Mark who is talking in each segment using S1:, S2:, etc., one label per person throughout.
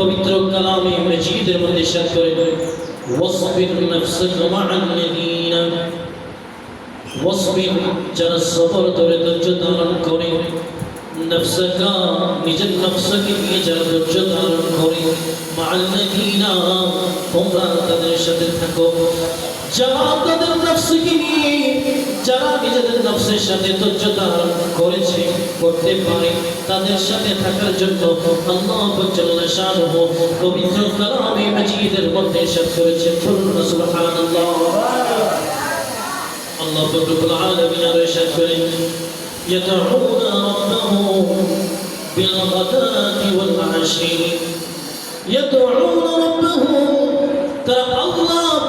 S1: পবিত্র কালামে মজিদের মধ্যে ইরশাদ করে ওয়াসবির নাফসাকা মা'আল্লাযীনা ওয়াসবির যারা সবর ধরে ধৈর্য ধারণ করে, নফসকা নিজের নফসকে নিয়ে যারা ধৈর্য ধারণ করে মা'আল্লাযীনা তোমরা তাদের সাথে থাকো। যারা তাদের নফসকে নফসের সাথে ধৈর্য ধারণ করেছে করতে পারে তাদের সাথে থাকার জন্য আল্লাহ জাল্লা শানুহু পবিত্র কালামে মাজিদের মধ্যে ইরশাদ করেছেন বলুন সুবহানাল্লাহ আল্লাহ রব্বুল আলামিন আর ইরশাদ করেন يدعون ربهم بالغداة والعشي يدعون ربهم ترى الله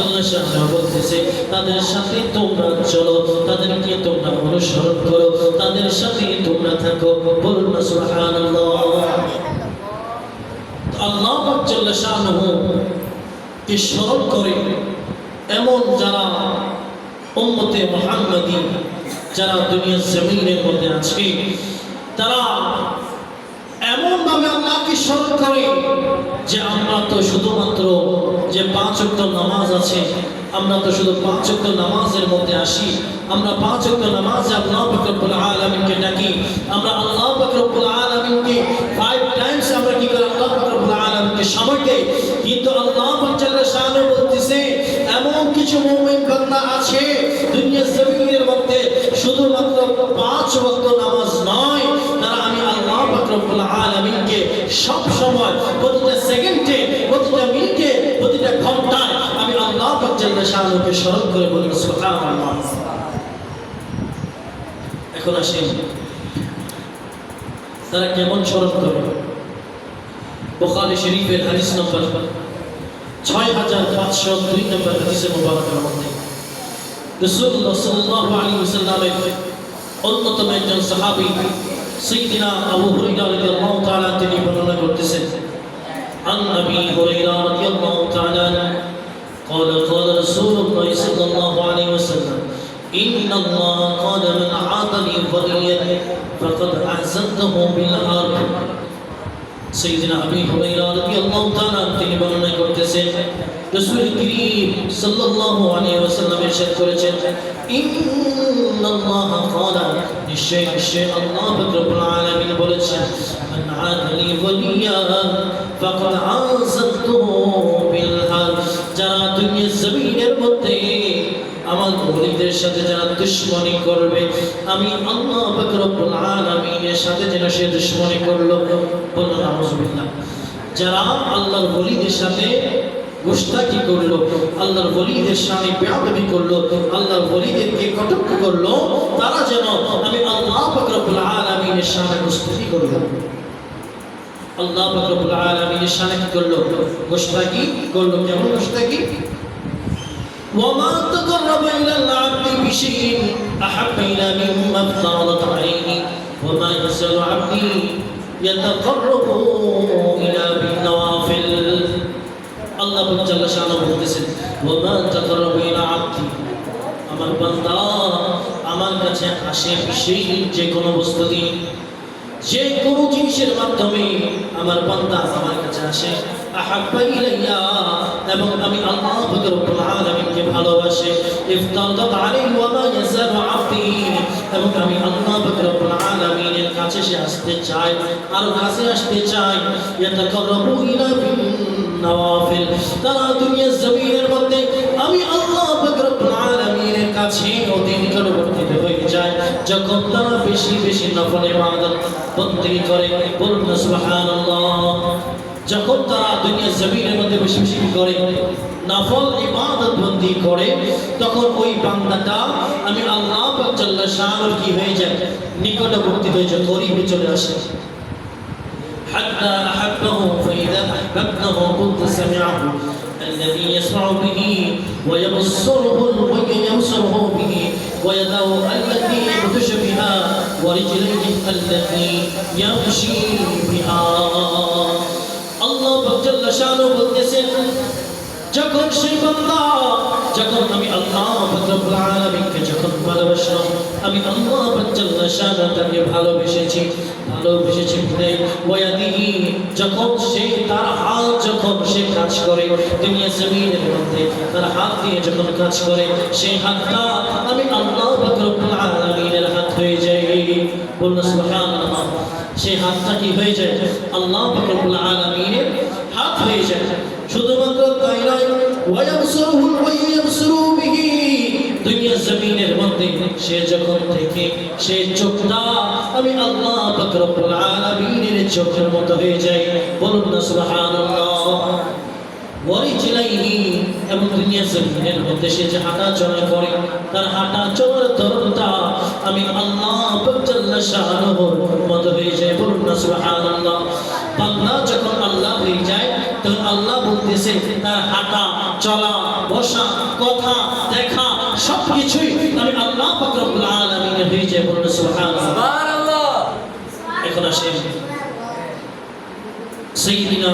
S1: আল্লাহ জাল্লা শাহ বলতেছে, তাদের সাথে তোমরা চলো, তাদেরকে তোমরা অনুসরণ করো, তাদের সাথে তোমরা থাকো। বলুন আল্লাহ কে স্মরণ করে, এমন যারা উম্মতে মুহাম্মাদি, যারা দুনিয়ার জমিনের মধ্যে আছে, তারা এমন ভাবে আল্লাহকে স্মরণ করে যে আমরা তো শুধুমাত্র যে পাঁচ ওয়াক্ত নামাজ আছে, আমরা তো শুধু পাঁচ ওয়াক্ত নামাজের মধ্যে আসি, আমরা পাঁচ ওয়াক্ত নামাজে আল্লাহ পাক রব্বুল আলামিনকে ডাকি, আমরা আল্লাহ পাক রব্বুল আলামিনকে ফাইভ টাইমস আমরা কি করি? আল্লাহ পাক রব্বুল আলামিনকে সময় দেই। কিন্তু আল্লাহ বলতেছে, এমন কিছু মুমিন বান্দা আছে, দুনিয়ার জমিনের মধ্যে শুধুমাত্র পাঁচ ওয়াক্ত নামাজ নয় তারা আমি আল্লাহ পাক রব্বুল আলামিনকে সব সময় প্রতিটা সেকেন্ডে প্রতিটা মিনিটে প্রতিটা ঘন্টায় আমি আল্লাহ শাহকে স্মরণ করে বলুন সোহান এখন আসেন। তারা কেমন স্মরণ করে? বোখারি শরীফের হাদিস নম্বর ছয় হাজার পাঁচশো দুই নম্বর হাদিসের মোবারকের মধ্যে। রসুল্লাহ সাল্লাহ আলী ওসাল্লামের অন্যতম একজন সাহাবি সৈদিনা আবু হরিনা রাদিয়াল্লাহু তাআলা তিনি বর্ণনা করতেছেন আন নবী হরিনা রাদিয়াল্লাহু قال قال رسول الله صلى الله عليه وسلم ان الله قال من عاد لي وليا فقد اعزته بالحرب سيدنا ابي هريره رضي الله تعالى عنه তিনি বর্ণনা করতেছেন রাসূল করিম সাল্লাল্লাহু আলাইহি ওয়াসাল্লাম ইরশাদ করেছেন ইন্নাল্লাহ ক্বালা নিশ্চয় নিশ্চয় আল্লাহ পাক রব্বুল আলামিন বলেছেন মান আদালি ওয়ালিয়া ফাকাদ আযানতুহু বিল হার যারা দুনিয়ার জমিনের মধ্যে আমার ওলিদের সাথে যারা দুশ্মনী করবে, আমি আল্লাহ রব্বুল আলামিনের সাথে যেন সে দুশ্মনী করল। নাউজুবিল্লাহ। যারা আল্লাহর ওলিদের সাথে গোস্তাকি করল, আল্লাহর ওলিদের সামনে বেয়াদবি করল, আল্লাহর ওলিদেরকে কটক্ষ করল, তারা যেন আমি আল্লাহ রব্বুল আলামিনের সামনে গোস্তাকি করল আল্লাহ পাক রব্বুল আলামিনের সামনে কি করলো গোস্তাকি করলো কেমন গোস্তাকি وما تقرب إلى العبد بشيء أحب إلى مما افترضت عليه وما يزال عبدي يتقرب إلى بالنوافل আল্লাহ জাল্লা শাহ বলতেছেন ওমা তাকাররাবু ইলা আবদি আমার বান্দা আমার কাছে আসে বিশেষ যে কোনো বস্তু দিয়ে যে কোনো জিনিসের মাধ্যমে আমার বান্দা আমার কাছে আসে, আহাব্বা ইলাইয়া, এবং আমি আল্লাহ পাক রব্বুল আলামিনকে ভালোবাসি। ইফতারাত আলাইহি ওয়া মা ইয়াজালু আবদি, এবং আমি আল্লাহ পাক রব্বুল আলামিনের কাছে সে আসতে চাই আর কাছে আসতে চাই ইয়াতাকাররাবু ইলা বিন নওয়াফিল তারা দুনিয়ার জমিনের মধ্যে আমি আল্লাহ পাক রব্বুল আলামিনের কাছে অতি নিকটবর্তী হয়ে যায় যখন তারা বেশি বেশি নফল ইবাদত বন্দী করে বলুন না সুবহানাল্লাহ যখন তারা দুনিয়ার জমিনের মধ্যে বেশি বেশি কি করে নফল ইবাদত বন্দী করে তখন ওই বান্দাটা আমি আল্লাহ পাক জাল্লা শানুর কি হয়ে যায় নিকটবর্তী হয়ে যায় করিবে চলে আসে حتى أحبه فإذا أحببته كنت سمعه الذي يسمع به ويبصره ويبصره ويداه التي بها ورجليه التي يمشي بها. الله جل شأنه بلتے যখন সেই বান্দা, যখন আমি আল্লাহ রব্বুল আলামিনকে যখন ভালোবাসলাম, আমি আল্লাহ জাল্লা শানা ভালোবেসেছি ভালোবেসেছি বিদায় ওয়াদিহি যখন সে তার হাত যখন সে কাজ করে, দুনিয়া জমিনের মধ্যে তার হাত দিয়ে যখন কাজ করে সেই হাতটা আমি আল্লাহ রব্বুল আলামিনের হাত হয়ে যাই বলুন সুবহানাল্লাহ সেই হাতটা কি হয়ে যায়? আল্লাহ রব্বুল আলামিনের হাত হয়ে যায়। দুনিয়া জমিনের মধ্যে সে আমি আল্লাহ পাক রব্বুল চোখের মতো হয়ে যায়। বলুন না সুবহানাল্লাহ। এবং দুনিয়া জমিনের মধ্যে সে যে হাঁটা চলা করে, তার হাঁটা চলার ধরনটা আমি আল্লাহ পাক জাল্লা শাআনুহুর মতো যায়। বলুন না সুবহানাল্লাহ। বান্দা যখন আল্লাহ হয়ে যায় তখন আল্লাহ বলতেছে তার হাঁটা চলা বসা কথা দেখা সবকিছুই আমি আল্লাহ পাক রব্বুল আলামিনের হয়ে যায় বলুন সুবহানাল্লাহ। এখন আসেন সাইয়্যিদিনা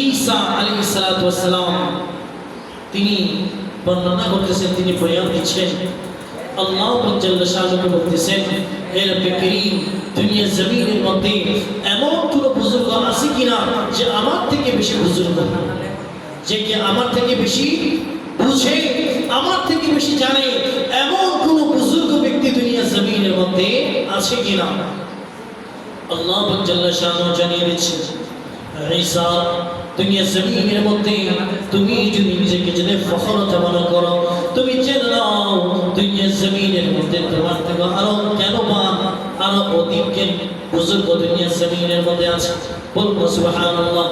S1: ঈসা আলাইহিস সালাতু ওয়াস সালাম তিনি বর্ণনা করতেছেন তিনি বয়ান দিচ্ছেন। আল্লাহ বলতেছেন হে রব্বে দুনিয়া জমিনের মধ্যে এমন কোন বুজুর্গ আছে কিনা যে আমার থেকে বেশি বুজুর্গ? যে কি আমার থেকে বেশি বুঝে, আমার থেকে বেশি জানে এমন কোন বুজুর্গ ব্যক্তি দুনিয়া জমিনের মধ্যে আছে কিনা? আল্লাহ জানিয়ে দিচ্ছেন ঈসা দুনিয়া জমিনের মধ্যে, তুমি যদি নিজেকে যদি ফখরতা মনে করো, তুমি জেনে নাও দুনিয়া জমিনের মধ্যে তোমার থেকে আরও কেন মান আরও অধিক জ্ঞান বুজুর্গ দুনিয়া জমিনের মধ্যে আছে? বলব সুবহানাল্লাহ।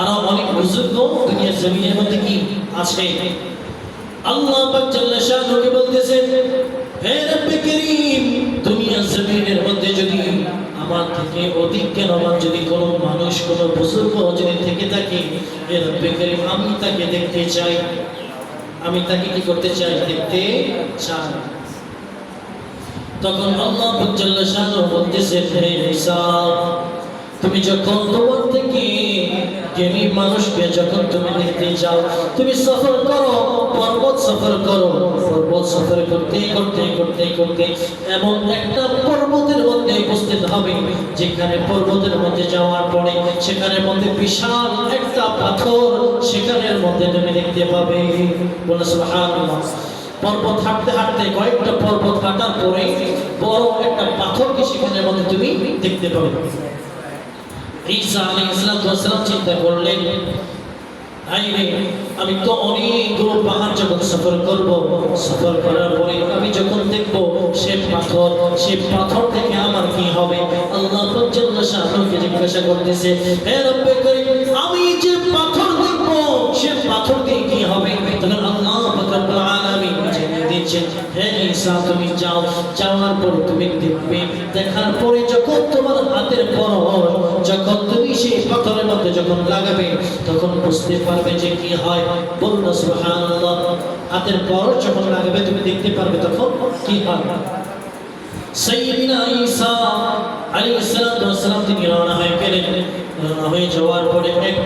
S1: আরও অনেক বুজুর্গ দুনিয়া জমিনের মধ্যে কি আছে? আল্লাহ পাক জাল্লা শানুকে বলতেছেন তাকে দেখতে চাই। আমি তাকে কি করতে চাই? দেখতে চাই। তখন আল্লাহ বলতেছেন, হে ঈসা, তুমি যখন তোমার জ্ঞানী মানুষকে যখন তুমি দেখতে যাও, তুমি সফর করো, পর্বত সফর করো, পর্বত সফর করতে করতে করতে করতে এমন একটা পর্বতের মধ্যে উপস্থিত হবে, যেখানে পর্বতের মধ্যে যাওয়ার পরে সেখানের মধ্যে বিশাল একটা পাথর সেখানের মধ্যে তুমি দেখতে পাবে। বলে পর্বত হাঁটতে হাঁটতে কয়েকটা পর্বত হাঁটার পরে বড় একটা পাথরকে সেখানের মধ্যে তুমি দেখতে পাবে। ঈসা আলাইহিস সালাম চিন্তা করলেন আমি তো অনেকগুলো পাহাড় যখন সফর করব, সফর করার পরে আমি যখন দেখব সে পাথর সে পাথর থেকে আমার কি হবে? আল্লাহ শাহরুখকে জিজ্ঞাসা করতেছে আমি যে পাথর দেখব, সে পাথর দিয়ে কি হবে তখন আল্লাহ রব্বুল আলামিন জানিয়ে দিচ্ছেন হে ঈসা তুমি যাও, যাওয়ার পর তুমি দেখবে, দেখার পরে যখন তোমার হাতের পরশ, যখন তুমি সেই যখন লাগাবে, তখন বুঝতে পারবে যে কি হয়। বলুন সুবহানাল্লাহ। হাতের পরশ যখন লাগাবে, তুমি দেখতে পারবে তখন কি হয়। সাইয়্যিদিনা ঈসা আলাইহিস সালাম, তিনি রওনা হয়ে গেলেন। রওনা হয়ে যাওয়ার পরে এক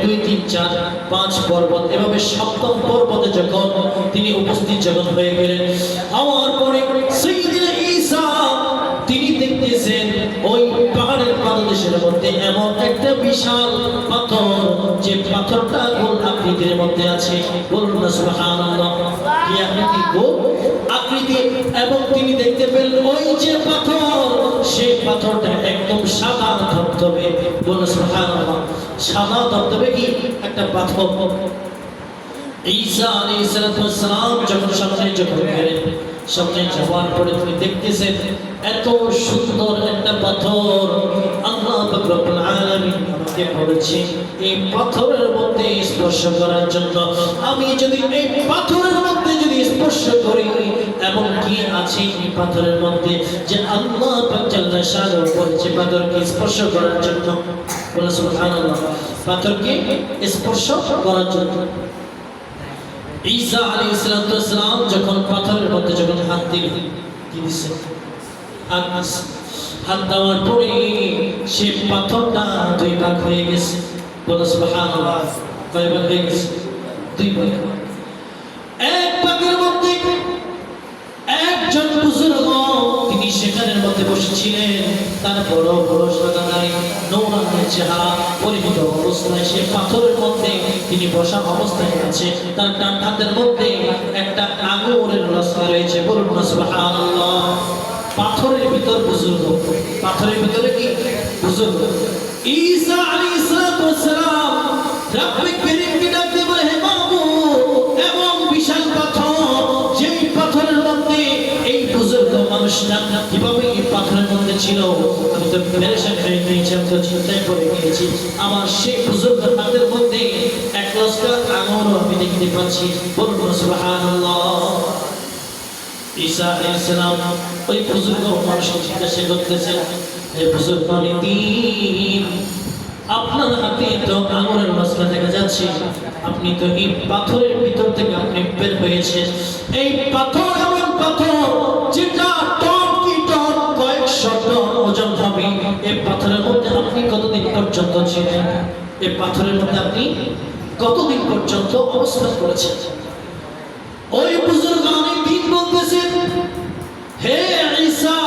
S1: চার, পাঁচ পর্বত। এভাবে সপ্তম পর্বতে যখন তিনি উপস্থিত যখন হয়ে গেলেন হওয়ার পরে তিনি দেখতেছেন ওই পাহাড়ের পাদদেশের মধ্যে এমন একটা বিশাল পাথর, যে পাথরটা গোল আকৃতির মধ্যে আছে। বলুন না, সুবহানাল্লাহ। কি আকৃতি গোল আকৃতি। এবং তিনি দেখতে পেলেন ওই যে পাথর, সেই পাথরটা একদম সাদা ধবধবে। বলুন সুবহানাল্লাহ। সাদা ধবধবে কি একটা পাথর? ঈসা সালাম যখন সামনে যখন সামনে যাওয়ার পরে দেখতেছেন এত সুন্দর একটা পাথর। আল্লাহ রব্বুল আলামিন আমাকে বলেছে এই পাথরের মধ্যে স্পর্শ করার জন্য আমি যদি এই পাথরের মধ্যে স্পর্শ করি এমন কি আছে এই পাথরের মধ্যে যে আল্লাহ পাক জাল্লা শানু বলছে পাথরকে স্পর্শ করার জন্য? বলে সুবহানাল্লাহ। পাথরকে স্পর্শ করার জন্য। ঈসা আলাইহিস সালাম যখন পাথরের মধ্যে যখন হাত দিলেন কি দিছে। হাত দেওয়ার পরে সে পাথরটা দুই ভাগ হয়ে গেছে। বলে সুবহানাল্লাহ। কয় ভাগ হয়ে গেছে? দুই ভাগ। এক ভাগের মধ্যে একজন বুজুর্গ তিনি মধ্যে বসেছিলেন। তার বড় বড় সাদা নৌরানের চেহারা পরিমিত অবস্থায় সে পাথরের মধ্যে তিনি বসা অবস্থায় আছে। তার ডান হাতের মধ্যে একটা আঙুরের রাস্তা রয়েছে। বলুন সুবহানাল্লাহ। পাথরের ভিতর বুজুর্গ। পাথরের ভিতরে কি? বুজুর্গ। ঈসা আলাইহিস সালাম। রাব্বিক করিমকে ডাক মানুষটা কীভাবে এই পাথরের মধ্যে ছিল, আমি তো পেরেশান হয়ে গিয়েছি আমি তো চিন্তায় পড়ে গিয়েছি আমার সেই বুজুর্গ হাতের মধ্যে এক লস্কা আঙুরও আমি দেখতে পাচ্ছি। ঈসা ওই বুজুর্গ মানুষকে জিজ্ঞাসা করতেছেন বুজুর্গ আপনার হাতে তো আঙুরের দেখা যাচ্ছে। আপনি তো এই পাথরের ভিতর থেকে আপনি বের হয়েছে এই পাথর এমন পাথর, যেটা পর্যন্ত ছিলেন এই পাথরের মধ্যে আপনি কতদিন পর্যন্ত অবস্থান করেছেন? ওই বুজুর্গ অনেক দিন বলতেছেন হে ঈসা,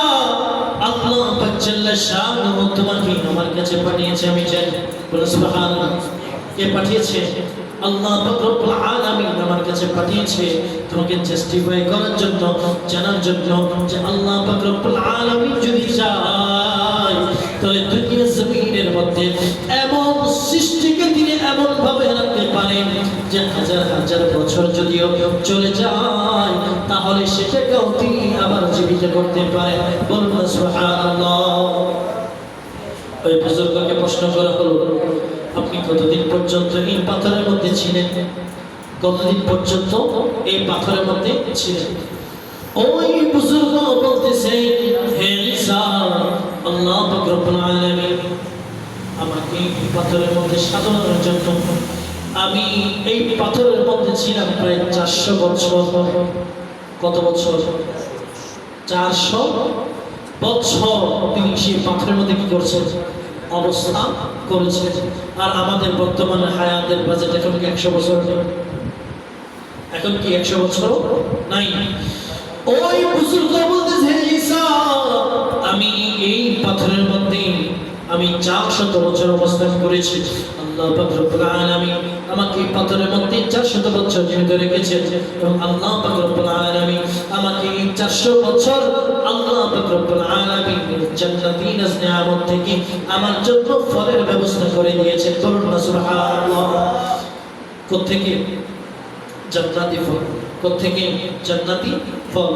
S1: আল্লাহ পাক জাল্লা শানুহু তোমাকে আমার কাছে পাঠিয়েছে, আমি জানি। বলে, সুবহানাল্লাহ। কে পাঠিয়েছে? আল্লাহ রব্বুল আলামিন আমার কাছে পাঠিয়েছে। তোমাকে জাস্টিফাই করার জন্য, জানার জন্য যে আল্লাহ রব্বুল আলামিন যদি চায়, তাহলে দুনিয়া জমিনের মধ্যে এমন সৃষ্টিকে তিনি এমন ভাবে রাখতে পারেন যে হাজার হাজার বছর যদিও চলে যায়, তাহলে সেটাকেও তিনি আবার জীবিত করতে পারেন। বলুন ওই বুজুর্গকে প্রশ্ন করা হলো, আপনি কতদিন পর্যন্ত এই পাথরের মধ্যে ছিলেন? কতদিন পর্যন্ত এই পাথরের মধ্যে ছিলেন? ওই বুজুর্গ বলতেছে হে ঈসা, আল্লাহ রব্বুল আলামিন আমাকে পাথরের মধ্যে সাজানোর জন্য। আমি এই পাথরের মধ্যে ছিলাম প্রায় চারশো বছর। কত বছর? চারশো বছর তিনি সেই পাথরের মধ্যে কি করছেন? অবস্থা করেছেন। আর আমাদের বর্তমানে হায়াতের বাজেট এখন কি একশো বছর? এখন কি একশো বছর? নাই। ওই বুজুর্গ আমি এই পাথরের মধ্যে আমি চারশত বছর অবস্থান করেছি। আল্লাহ আমাকে পাথরের মধ্যে বছর জীবিত রেখেছেন এবং আল্লাহ পাক রব্বুল আমাকে চারশো বছর আল্লাহ পাক রব্বুল আলামিন জান্নাতি নিয়ামত থেকে আমার জন্য ফলের ব্যবস্থা করে সুবহানাল্লাহ। কোত্থেকে? জান্নাতি ফল। কোত্থেকে? জান্নাতি ফল।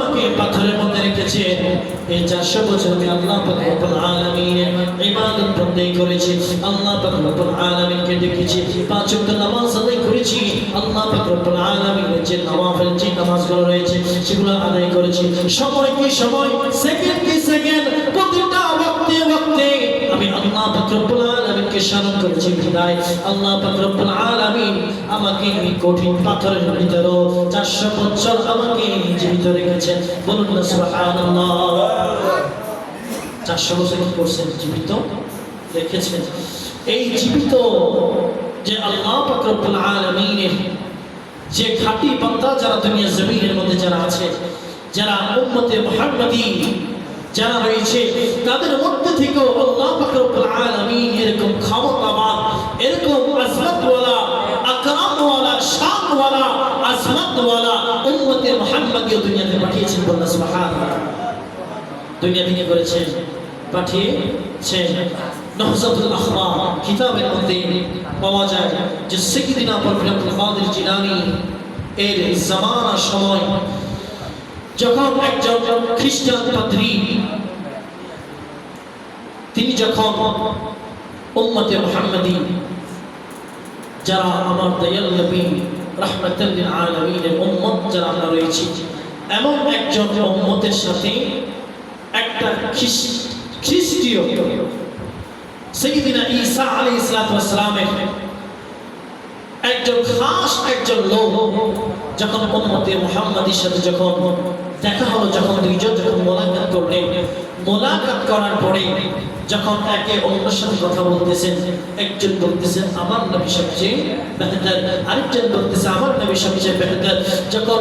S1: এই 400 বছর আমি আল্লাহ পাক রব্বুল আলামিনের ইবাদত বন্দেই করেছি, আল্লাহ পাক রব্বুল আলামিনকে দেখেছি, পাঁচ ওয়াক্ত নামাজ আদায় করেছি, আল্লাহ পাক রব্বুল আলামিনের যে নওয়াফিল যে নামাজগুলো রয়েছে, সেগুলো আদায় করেছি। সময় কি সময়? সেকেন্ড কি সেকেন্ড? স্মরণ করেছি বিদায়। আল্লাহ রব্বুল আলামিন আমাকে এই কঠিন পাথরের ভিতরে 400 বছর আমাকে জীবিত রেখেছেন। বলুন না, সুবহানাল্লাহ। 400 বছর কি করছেন? জীবিত রেখেছেন। এই জীবিত যে আল্লাহ রব্বুল আলামিনের যে খাঁটি বান্দা যারা দুনিয়া জমিনের মধ্যে যারা আছে, যারা উম্মতে মুহাম্মাদি যারা রয়েছে, তাদের মধ্যে থেকেও আল্লাহ পাক রব্বুল আলামিন এরকম ক্ষমতাবান, এরকম আজমতওয়ালা, আকরামওয়ালা, শানওয়ালা, আজমতওয়ালা উম্মতে মুহাম্মাদীয় দুনিয়াতে পাঠিয়েছেন বলনা সুবহানাল্লাহ। দুনিয়া থেকে করেছেন পাঠিয়েছেন। নহজাতুল আখবার কিতাবের মধ্যে পাওয়া যায় যে আবুল আব্দুল কাদের জিলানী এর জামানা সময় যখন একজন খ্রিস্টান পাদ্রী তিনি যখন উম্মতে মুহাম্মাদী, যারা আমার দয়াল নবী, রাহমাতাল লিল আলামিনের উম্মত যারা আমরা রয়েছি, এমন একজন উম্মতের সাথে একটা খ্রিস- খ্রিস্টীয় সাইয়্যিদিনা ঈসা ওয়াস সালামের একজন খাস একজন লোক যখন উম্মতে মোহাম্মদের সাথে যখন দেখা হলো, যখন দুইজন যখন মোলাকাত করলেন মোলাকাত করার পরে যখন একে অন্যের সাথে কথা বলতেছেন, একজন বলতেছেন, আমার নবী সবচেয়ে বেহতার আরেকজন বলতেছে, আমার নবী সবচেয়ে বেহতার যখন